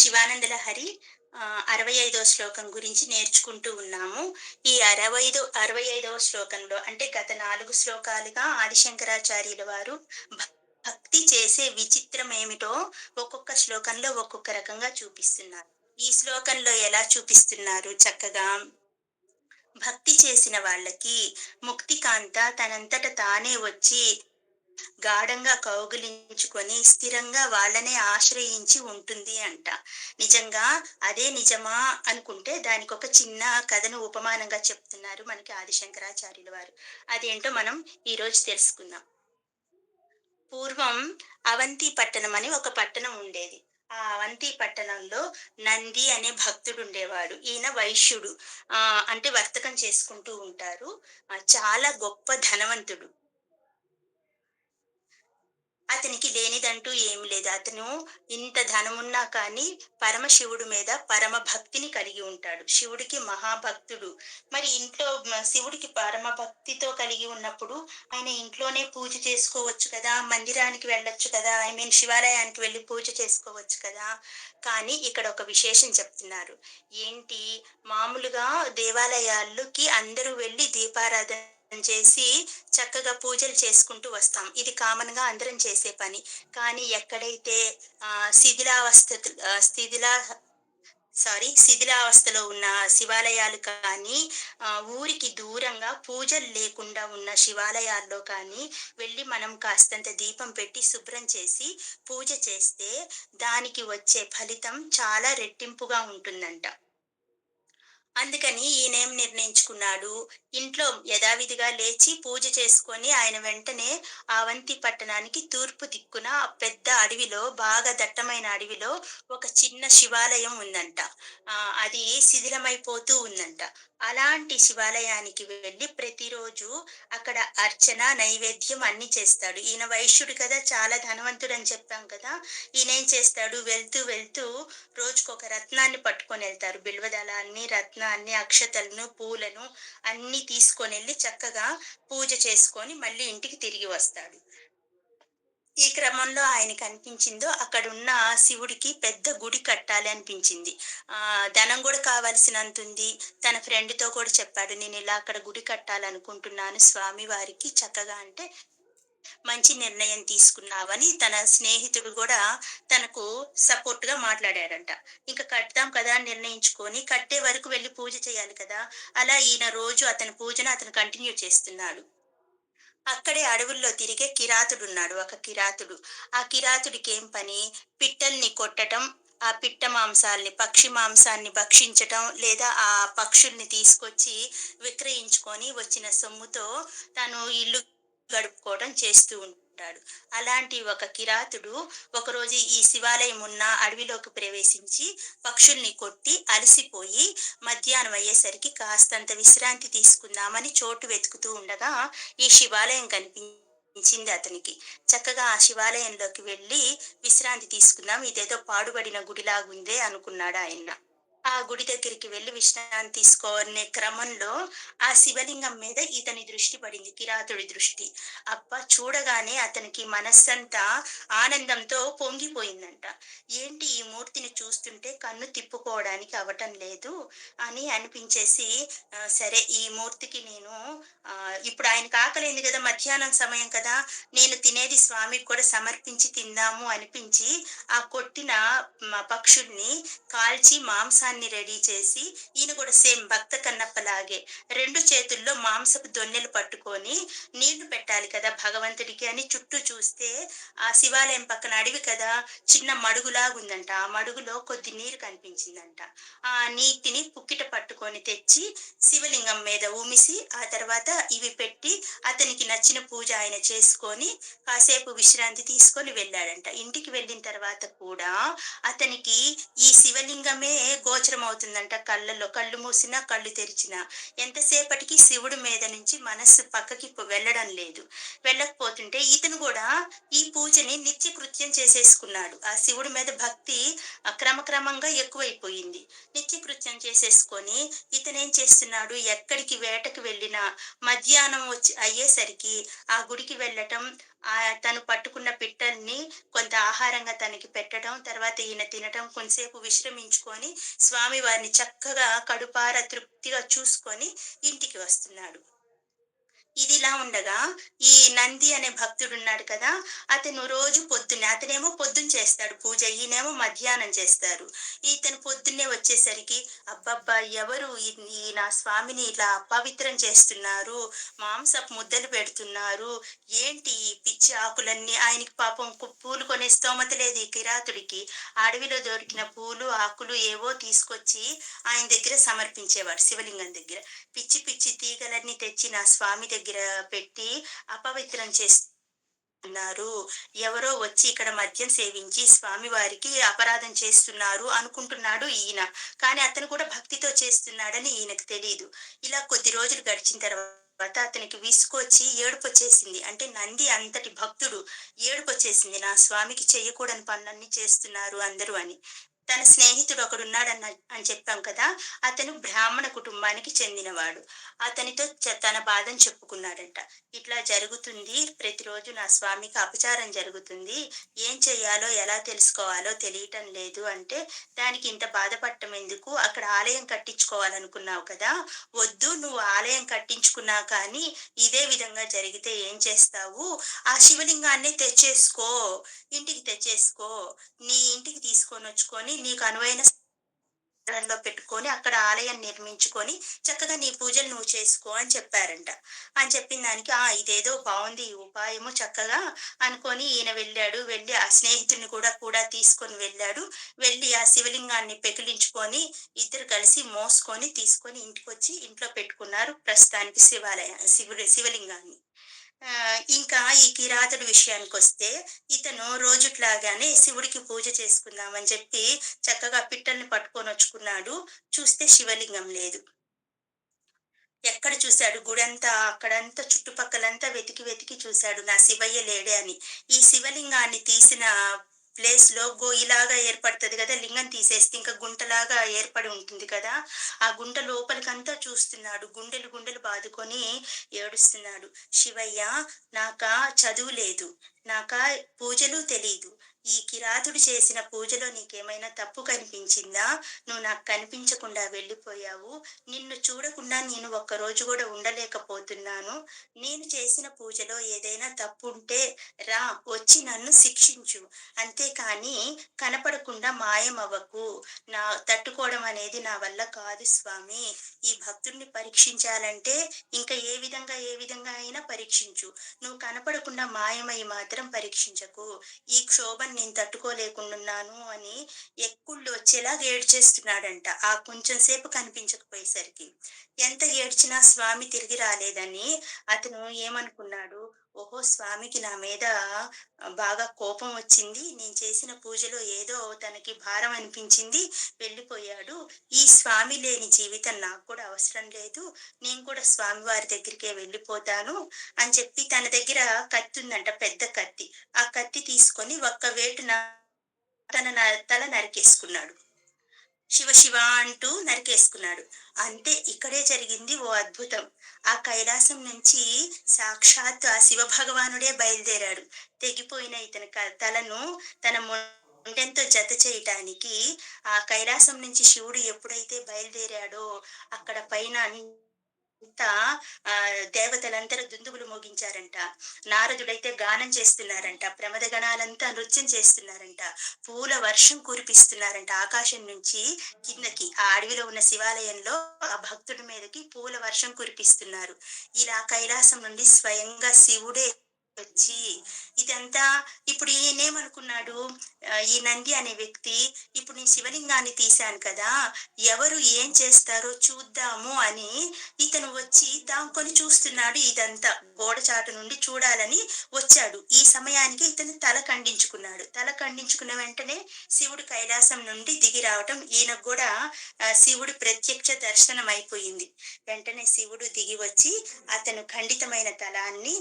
శివానందల హరి అరవై ఐదవ శ్లోకం గురించి నేర్చుకుంటూ ఉన్నాము. ఈ 65 65వ శ్లోకంలో అంటే గత నాలుగు శ్లోకాలుగా ఆదిశంకరాచార్యుల వారు భక్తి చేసే విచిత్రం ఏమిటో ఒక్కొక్క శ్లోకంలో ఒక్కొక్క రకంగా చూపిస్తున్నారు. ఈ శ్లోకంలో ఎలా చూపిస్తున్నారు చక్కగా భక్తి చేసిన వాళ్ళకి ముక్తికాంత తనంతట తానే వచ్చి గాఢంగా కౌగిలించుకొని స్థిరంగా వాళ్ళనే ఆశ్రయించి ఉంటుంది అంట. నిజంగా అదే నిజమా అనుకుంటే దానికొక చిన్న కథను ఉపమానంగా చెప్తున్నారు మనకి ఆదిశంకరాచార్యుల వారు. అదేంటో మనం ఈరోజు తెలుసుకుందాం. పూర్వం అవంతి పట్టణం అని ఒక పట్టణం ఉండేది. ఆ అవంతి పట్టణంలో నంది అనే భక్తుడు ఉండేవాడు ఈయన వైశ్యుడు. ఆ అంటే వర్తకం చేసుకుంటూ ఉంటారు. చాలా గొప్ప ధనవంతుడు. అతనికి లేనిదంటూ ఏమి లేదు. అతను ఇంత ధనమున్నా కానీ పరమశివుడి మీద పరమ భక్తిని కలిగి ఉంటాడు. శివుడికి మహాభక్తుడు. మరి ఇంట్లో శివుడికి పరమ భక్తితో కలిగి ఉన్నప్పుడు ఆయన ఇంట్లోనే పూజ చేసుకోవచ్చు కదా! మందిరానికి వెళ్ళొచ్చు కదా! ఐ మీన్ శివాలయానికి వెళ్ళి పూజ చేసుకోవచ్చు కదా! కానీ ఇక్కడ ఒక విశేషం చెప్తున్నారు. ఏంటి మామూలుగా దేవాలయాల్లోకి అందరూ వెళ్ళి దీపారాధన చేసి చక్కగా పూజలు చేసుకుంటూ వస్తాం. ఇది కామన్‌గా అందరం చేసే పని. కానీ ఎక్కడైతే శిథిలావస్థ శిథిలా సారీ శిథిలావస్థలో ఉన్న శివాలయాలు కానీ, ఊరికి దూరంగా పూజలు లేకుండా ఉన్న శివాలయాల్లో కానీ వెళ్ళి మనం కాస్తంత దీపం పెట్టి శుభ్రం చేసి పూజ చేస్తే దానికి వచ్చే ఫలితం చాలా రెట్టింపుగా ఉంటుందంట. అందుకని ఈయనేం నిర్ణయించుకున్నాడు, ఇంట్లో యథావిధిగా లేచి పూజ చేసుకొని ఆయన వెంటనే అవంతి పట్టణానికి తూర్పు దిక్కున పెద్ద అడవిలో బాగా దట్టమైన అడవిలో ఒక చిన్న శివాలయం ఉందంట. అది శిథిలమైపోతూ ఉందంట. అలాంటి శివాలయానికి వెళ్ళి ప్రతిరోజు అక్కడ అర్చన, నైవేద్యం అన్నీ చేస్తాడు. ఈయన వైశ్యుడు కదా! చాలా ధనవంతుడు అని చెప్పాం కదా! ఈయనేం చేస్తాడు వెళ్తూ వెళ్తూ రోజుకొక రత్నాన్ని పట్టుకొని వెళ్తారు బిల్వదళాన్ని, అన్ని అక్షతలను, పూలను అన్ని తీసుకొని వెళ్ళి చక్కగా పూజ చేసుకొని మళ్ళీ ఇంటికి తిరిగి వస్తాడు. ఈ క్రమంలో ఆయనకనిపించిందో అక్కడున్న శివుడికి పెద్ద గుడి కట్టాలి అనిపించింది. ఆ ధనం కావాల్సినంత ఉంది తన ఫ్రెండ్‌తో కూడా చెప్పాడు. నేను ఇలా అక్కడ గుడి కట్టాలనుకుంటున్నాను స్వామి వారికి చక్కగా అంటే, మంచి నిర్ణయం తీసుకున్నావని తన స్నేహితుడు కూడా తనకు సపోర్ట్‌గా మాట్లాడాడంట. ఇంక కడతాం కదా! అని నిర్ణయించుకొని కట్టే వరకు వెళ్ళి పూజ చేయాలి కదా! అలా ఈయన రోజు అతని పూజను అతను కంటిన్యూ చేస్తున్నాడు. అక్కడే అడవుల్లో తిరిగే కిరాతుడున్నాడు. ఒక కిరాతుడు. ఆ కిరాతుడికేం పని పిట్టల్ని కొట్టటం, ఆ పిట్ట మాంసాల్ని పక్షి మాంసాన్ని భక్షించటం లేదా ఆ పక్షుల్ని తీసుకొచ్చి విక్రయించుకొని వచ్చిన సొమ్ముతో తను ఇల్లు గడుపుకోవడం చేస్తూ ఉంటాడు. అలాంటి ఒక కిరాతుడు ఒకరోజు ఈ శివాలయం ఉన్న అడవిలోకి ప్రవేశించి పక్షుల్ని కొట్టి అలసిపోయి మధ్యాహ్నం అయ్యేసరికి కాస్తంత విశ్రాంతి తీసుకుందామని చోటు వెతుకుతూ ఉండగా ఈ శివాలయం కనిపించింది అతనికి. చక్కగా ఆ శివాలయంలోకి వెళ్ళి విశ్రాంతి తీసుకుందాం. ఇదేదో పాడుబడిన గుడిలాగుందే అనుకున్నాడాయన. ఆ గుడి దగ్గరికి వెళ్ళి విశ్రాంతి తీసుకోనే క్రమంలో ఆ శివలింగం మీద ఇతని దృష్టి పడింది. కిరాతుడి దృష్టి. అప్ప చూడగానే అతనికి మనస్సంతా ఆనందంతో పొంగిపోయిందంట. ఏంటి ఈ మూర్తిని చూస్తుంటే కన్ను తిప్పుకోవడానికి అవటం లేదు అని అనిపించేసి సరే ఈ మూర్తికి నేను ఇప్పుడు ఆయనకి ఆకలైంది కదా మధ్యాహ్నం సమయం కదా! నేను తినేది స్వామికి కూడా సమర్పించి తిందాము అనిపించి ఆ కొట్టిన పక్షుల్ని కాల్చి మాంసాన్ని రెడీ చేసి ఈయన కూడా సేమ్ భక్త కన్నప్పలాగే రెండు చేతుల్లో మాంసపు దొన్నెలు పట్టుకొని నీళ్ళు పెట్టాలి కదా! భగవంతుడికి అని చుట్టూ చూస్తే ఆ శివాలయం పక్కన అడవి కదా! చిన్న మడుగులాగుందంట. ఆ మడుగులో కొద్ది నీరు కనిపించిందంట. ఆ నీటిని పుక్కిట పట్టుకొని తెచ్చి శివలింగం మీద ఉమిసి ఆ తర్వాత ఇవి పెట్టి అతనికి నచ్చిన పూజ ఆయన చేసుకొని కాసేపు విశ్రాంతి తీసుకొని వెళ్ళాడంట. ఇంటికి వెళ్ళిన తర్వాత కూడా అతనికి ఈ శివలింగమే గోచరమవుతుందంట కళ్ళలో. కళ్ళు మూసినా, కళ్ళు తెరిచినా. ఎంతసేపటికి శివుడి మీద నుంచి మనస్సు పక్కకి వెళ్ళడం లేదు. వెళ్ళకపోతుంటే ఇతను కూడా ఈ పూజని నిత్య కృత్యం చేసేసుకున్నాడు. ఆ శివుడి మీద భక్తి క్రమక్రమంగా ఎక్కువైపోయింది. నిత్య కృత్యం చేసేసుకొని ఇతనేం చేస్తున్నాడు ఎక్కడికి వేటకు వెళ్ళినా మధ్యాహ్నం వచ్చి అయ్యేసరికి ఆ గుడికి వెళ్ళటం, తను పట్టుకున్న పిట్టల్ని కొంత ఆహారంగా తనకి పెట్టడం, తర్వాత ఈయన తినటం, కొంతసేపు విశ్రమించుకొని స్వామివారిని చక్కగా కడుపారా తృప్తిగా చూసుకొని ఇంటికి వస్తున్నాడు. ఇదిలా ఉండగా, ఈ నంది అనే భక్తుడు ఉన్నాడు కదా! అతను రోజు పొద్దున్నే అతనేమో పొద్దున్న చేస్తాడు పూజ. ఈయనేమో మధ్యాహ్నం చేస్తారు. ఇతను పొద్దున్నే వచ్చేసరికి అబ్బబ్బా! ఎవరు ఈ నా స్వామిని ఇలా అపవిత్రం చేస్తున్నారు, మాంసపు ముద్దలు పెడుతున్నారు, ఏంటి ఈ పిచ్చి ఆకులన్నీ ఆయనకి పాపం పూలు కొనే స్తోమత లేదు ఈ కిరాతుడికి. అడవిలో దొరికిన పూలు, ఆకులు ఏవో తీసుకొచ్చి ఆయన దగ్గర సమర్పించేవాడు శివలింగం దగ్గర. పిచ్చి పిచ్చి తీగలన్నీ తెచ్చి నా స్వామి దగ్గర పెట్టి అపవిత్రం చేస్తున్నారు. ఎవరో వచ్చి ఇక్కడ మద్యం సేవించి స్వామివారికి అపరాధం చేస్తున్నారు అనుకుంటున్నాడు ఈయన. కానీ అతను కూడా భక్తితో చేస్తున్నాడని ఈయనకు తెలియదు ఇలా కొద్ది రోజులు గడిచిన తర్వాత అతనికి విసుగొచ్చి ఏడుపొచ్చేసింది. అంటే నంది అంతటి భక్తుడు. ఏడుపొచ్చేసింది. నా స్వామికి చేయకూడని పనులన్నీ చేస్తున్నారు అందరూ అని. తన స్నేహితుడు ఒకడున్నాడన్న అని చెప్పాం కదా! అతను బ్రాహ్మణ కుటుంబానికి చెందినవాడు. అతనితో చ తన బాధను చెప్పుకున్నాడంట. ఇట్లా జరుగుతుంది. ప్రతిరోజు నా స్వామికి అపచారం జరుగుతుంది. ఏం చేయాలో ఎలా తెలుసుకోవాలో తెలియటం లేదు అంటే, దానికి ఇంత బాధపడటం ఎందుకు? అక్కడ ఆలయం కట్టించుకోవాలనుకున్నావు కదా! వద్దు నువ్వు ఆలయం కట్టించుకున్నా కానీ ఇదే విధంగా జరిగితే ఏం చేస్తావు? ఆ శివలింగాన్ని తెచ్చేసుకో. ఇంటికి తెచ్చేసుకో. నీ ఇంటికి తీసుకొని వచ్చుకొని నీకు అనువైన స్థలంలో పెట్టుకొని అక్కడ ఆలయం నిర్మించుకొని చక్కగా నీ పూజలు నువ్వు చేసుకో అని చెప్పారంట. అని చెప్పిన దానికి ఆ! ఇదేదో బాగుంది ఈ ఉపాయము చక్కగా అనుకొని ఈయన వెళ్ళాడు. వెళ్ళి ఆ స్నేహితుడిని కూడా కూడా తీసుకొని వెళ్ళాడు. వెళ్ళి ఆ శివలింగాన్ని పెకిలించుకొని ఇద్దరు కలిసి మోసుకొని తీసుకొని ఇంటికి వచ్చి ఇంట్లో పెట్టుకున్నారు ప్రస్తుతానికి శివాలయ శివుడి శివలింగాన్ని. ఇంకా ఈ కిరాతుడి విషయానికొస్తే ఇతను రోజుట్లాగానే శివుడికి పూజ చేసుకుందామని చెప్పి చక్కగా పిట్టల్ని పట్టుకొని వచ్చుకున్నాడు చూస్తే శివలింగం లేదు. ఎక్కడ చూశాడు గుడంతా అక్కడంతా చుట్టుపక్కలంతా వెతికి వెతికి చూశాడు నా శివయ్య లేడే అని. ఈ శివలింగాన్ని తీసిన ప్లేస్‌లో ఇలాగా ఏర్పడుతుంది కదా లింగం తీసేస్తే ఇంకా గుంటలాగా ఏర్పడి ఉంటుంది కదా! ఆ గుంట లోపలికంతా చూస్తున్నాడు. గుండెలు గుండెలు బాదుకొని ఏడుస్తున్నాడు. శివయ్య నాకా చదువు లేదు. నాకా పూజలు తెలీదు. ఈ కిరాతుడు చేసిన పూజలో నీకేమైనా తప్పు కనిపించిందా? నువ్వు నాకు కనిపించకుండా వెళ్ళిపోయావు. నిన్ను చూడకుండా నేను ఒక్కరోజు కూడా ఉండలేకపోతున్నాను. నేను చేసిన పూజలో ఏదైనా తప్పు ఉంటే రా వచ్చి నన్ను శిక్షించు. అంతేకాని కనపడకుండా మాయమవ్వకు. నా తట్టుకోవడం అనేది నా వల్ల కాదు స్వామి. ఈ భక్తుడిని పరీక్షించాలంటే ఇంకా ఏ విధంగా ఏ విధంగా అయినా పరీక్షించు. నువ్వు కనపడకుండా మాయమై మాత్రం పరీక్షించకు. ఈ క్షోభను నేను తట్టుకోలేకుండున్నాను అని ఎక్కుళ్ళు వచ్చేలాగా ఏడ్చేస్తున్నాడంట. ఆ కొంచెం సేపు కనిపించకపోయేసరికి. ఎంత ఏడ్చినా స్వామి తిరిగి రాలేదని అతను ఏమనుకున్నాడు, ఓహో! స్వామికి నా మీద బాగా కోపం వచ్చింది. నేను చేసిన పూజలో ఏదో తనకి భారం అనిపించింది. వెళ్ళిపోయాడు. ఈ స్వామి లేని జీవితం నాకు కూడా అవసరం లేదు. నేను కూడా స్వామివారి దగ్గరికే వెళ్ళిపోతాను అని చెప్పి తన దగ్గర కత్తి ఉందంట పెద్ద కత్తి. ఆ కత్తి తీసుకొని ఒక్క వేటున తన న తల నరికేసుకున్నాడు. శివ శివ అంటూ నరికేసుకున్నాడు. అంతే ఇక్కడే జరిగింది ఓ అద్భుతం. ఆ కైలాసం నుంచి సాక్షాత్ ఆ శివ భగవానుడే బయలుదేరాడు. తెగిపోయిన ఇతని క తలను తన మొండెంతో జత చేయటానికి ఆ కైలాసం నుంచి శివుడు ఎప్పుడైతే బయలుదేరాడో అక్కడ పైన అంతా దేవతలందరూ దుందుగులు మోగించారంట. నారదుడైతే గానం చేస్తున్నారంట. ప్రమద గణాలంతా నృత్యం చేస్తున్నారంట. పూల వర్షం కురిపిస్తున్నారంట ఆకాశం నుంచి కిందకి. ఆ అడవిలో ఉన్న శివాలయంలో ఆ భక్తుడి మీదకి పూల వర్షం కురిపిస్తున్నారు. ఇలా కైలాసం నుండి స్వయంగా శివుడే వచ్చి ఇదంతా ఇప్పుడు ఈయనేమనుకున్నాడు ఈ నంది అనే వ్యక్తి ఇప్పుడు నేను శివలింగాన్ని తీశాను కదా! ఎవరు ఏం చేస్తారో చూద్దాము అని ఇతను వచ్చి దాంకొని చూస్తున్నాడు ఇదంతా. గోడచాటు నుండి చూడాలని వచ్చాడు. ఈ సమయానికి ఇతను తల ఖండించుకున్నాడు. తల ఖండించుకున్న వెంటనే శివుడు కైలాసం నుండి దిగి రావటం ఈయనకు కూడా శివుడు ప్రత్యక్ష దర్శనం అయిపోయింది. వెంటనే శివుడు దిగి వచ్చి అతను ఖండితమైన తలాన్ని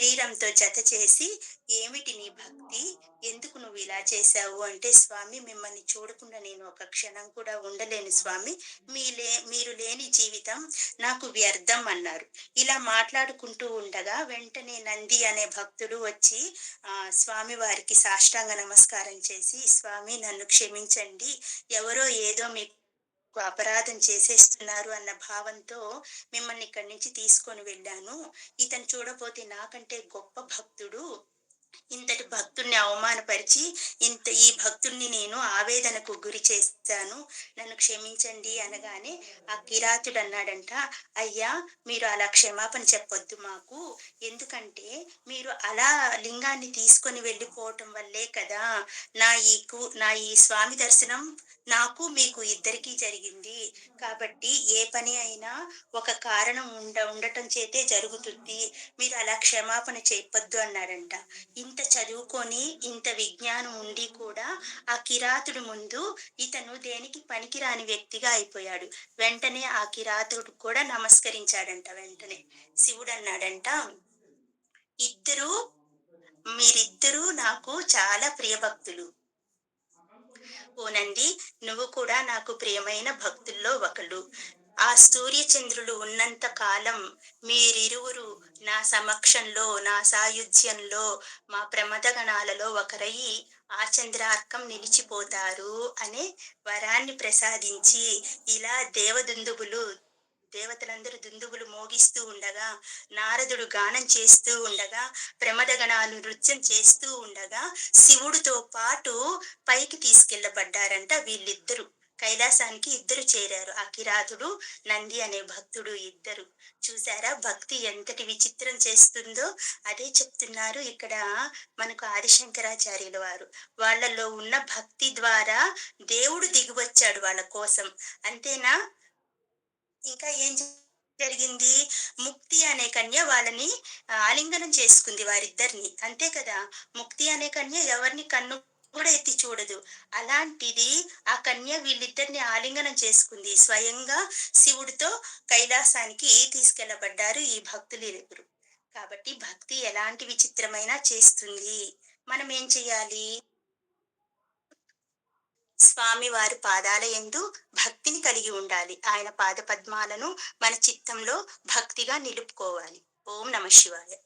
శరీరంతో జత చేసి ఏమిటి నీ భక్తి? ఎందుకు నువ్వు ఇలా చేశావు? అంటే స్వామి మిమ్మల్ని చూడకుండా నేను ఒక క్షణం కూడా ఉండలేను స్వామి. మీ లే మీరు లేని జీవితం నాకు వ్యర్థం అన్నారు. ఇలా మాట్లాడుకుంటూ ఉండగా వెంటనే నంది అనే భక్తుడు వచ్చి ఆ స్వామి వారికి సాష్టాంగ నమస్కారం చేసి స్వామి నన్ను క్షమించండి. ఎవరో ఏదో మీకు అపరాధం చేసేస్తున్నారు అన్న భావంతో మిమ్మల్ని ఇక్కడి నుంచి తీసుకొని వెళ్ళాను. ఇతను చూడపోతే నాకంటే గొప్ప భక్తుడు. ఇంతటి భక్తుణ్ణి అవమానపరిచి ఇంత ఈ భక్తుణ్ణి నేను ఆవేదనకు గురి చేస్తాను. నన్ను క్షమించండి అనగానే ఆ కిరాతుడు అన్నాడంట అయ్యా మీరు అలా క్షమాపణ చెప్పొద్దు మాకు. ఎందుకంటే మీరు అలా లింగాన్ని తీసుకొని వెళ్ళిపోవటం వల్లే కదా నా ఈ కు నా ఈ స్వామి దర్శనం నాకు మీకు ఇద్దరికీ జరిగింది. కాబట్టి ఏ పని అయినా ఒక కారణం ఉండ ఉండటం చేతే జరుగుతుంది. మీరు అలా క్షమాపణ చెప్పొద్దు అన్నాడంట ఇంత చదువుకొని ఇంత విజ్ఞానం ఉండి కూడా ఆ కిరాతుడు ముందు ఇతను దేనికి పనికిరాని వ్యక్తిగా అయిపోయాడు. వెంటనే ఆ కిరాతుడు కూడా నమస్కరించాడంట వెంటనే. శివుడు అన్నాడంట ఇద్దరు మీరిద్దరూ నాకు చాలా ప్రియభక్తులు. ఓనండి నువ్వు కూడా నాకు ప్రియమైన భక్తుల్లో ఒకళ్ళు. ఆ సూర్యచంద్రులు ఉన్నంత కాలం మీరిరువురు నా సమక్షంలో నా సాయుధ్యంలో మా ప్రమదగణాలలో ఒకరై ఆ చంద్రార్కం నిలిచిపోతారు అనే వరాన్ని ప్రసాదించి ఇలా దేవదుందుబులు దేవతలందరూ దుందుగులు మోగిస్తూ ఉండగా నారదుడు గానం చేస్తూ ఉండగా ప్రమదగణాలు నృత్యం చేస్తూ ఉండగా శివుడితో పాటు పైకి తీసుకెళ్ళబడ్డారంట వీళ్ళిద్దరు. కైలాసానికి ఇద్దరు చేరారు. ఆ నంది అనే భక్తుడు ఇద్దరు. చూసారా భక్తి ఎంతటి విచిత్రం చేస్తుందో అదే చెప్తున్నారు ఇక్కడ మనకు ఆదిశంకరాచార్యుల వారు. వాళ్ళలో ఉన్న భక్తి ద్వారా దేవుడు దిగివచ్చాడు వాళ్ళ కోసం. అంతేనా? ఇంకా ఏం జరిగింది? ముక్తి అనే కన్య వాళ్ళని ఆలింగనం చేసుకుంది వారిద్దరిని. అంతే కదా? ముక్తి అనే కన్య ఎవరిని కన్ను కూడా ఎత్తి చూడదు. అలాంటిది ఆ కన్య వీళ్ళిద్దరిని ఆలింగనం చేసుకుంది. స్వయంగా శివుడితో కైలాసానికి తీసుకెళ్ళబడ్డారు ఈ భక్తులు ఇరువురు. కాబట్టి భక్తి ఎలాంటి విచిత్రమైన చేస్తుంది? మనం ఏం చెయ్యాలి? స్వామి వారి పాదాల ఎందు భక్తిని కలిగి ఉండాలి. ఆయన పాద పద్మాలను మన చిత్తంలో భక్తిగా నిలుపుకోవాలి. ఓం నమ శివాయ.